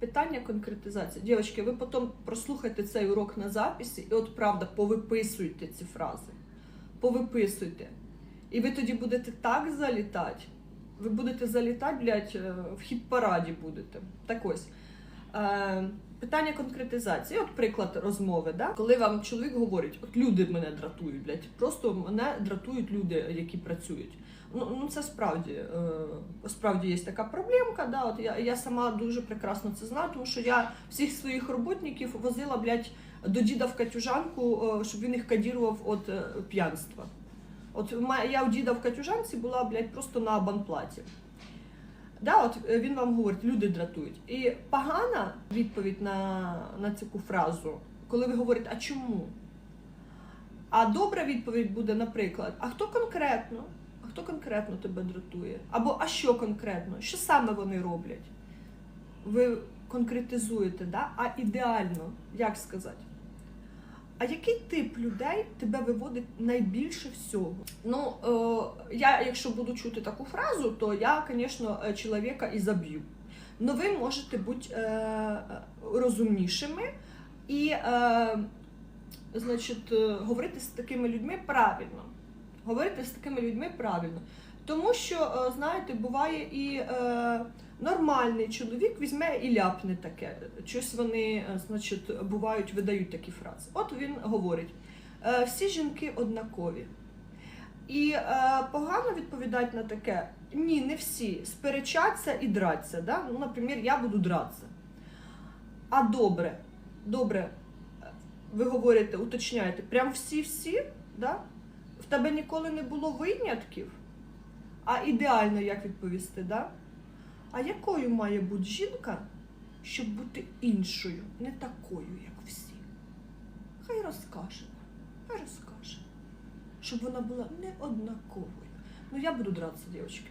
питання конкретизації. Дівчатки, ви потім прослухайте цей урок на записі і от правда повиписуйте ці фрази. Повиписуйте. І ви тоді будете так залітати. Ви будете залітати, блядь, е, в хіт-параді будете. Так ось. Е, питання конкретизації. От приклад розмови, да? коли вам чоловік говорить, от люди мене дратують, блядь, просто мене дратують люди, які працюють. Ну, ну це справді, е, справді є така проблемка. Да? От я, я сама дуже прекрасно це знаю, тому що я всіх своїх роботників возила, блядь, до діда в катюжанку, е, щоб він їх кадірував від е, п'янства. От я у діда в катюжанці була, блядь, просто на абонплаті. Да, от е, він вам говорить, люди дратують. І погана відповідь на, на цю фразу, коли ви говорите, а чому? А добра відповідь буде, наприклад, а хто конкретно? А хто конкретно тебе дратує? Або а що конкретно? Що саме вони роблять? Ви конкретизуєте, да? а ідеально, як сказати? А який тип людей тебе виводить найбільше всього? Ну, е, я, якщо буду чути таку фразу, то я, звісно, е, чоловіка і заб'ю. Но ви можете бути е, розумнішими і, е, значить, е, говорити з такими людьми правильно. Говорити з такими людьми правильно. Тому що, е, знаєте, буває і е, нормальний чоловік візьме і ляпне таке. Щось вони, е, значить, бувають, видають такі фрази. От він говорить: е, всі жінки однакові. І е, погано відповідати на таке. Ні, не всі. Сперечаться і драться. Да? Ну, наприклад, я буду дратися. А добре, добре, ви говорите, уточняєте, прям всі-всі, да? в тебе ніколи не було винятків, а ідеально як відповісти, да? А якою має бути жінка, щоб бути іншою, не такою, як всі? Хай розкаже, хай розкаже, щоб вона була не однаковою. Ну я буду дратися, дівчатки.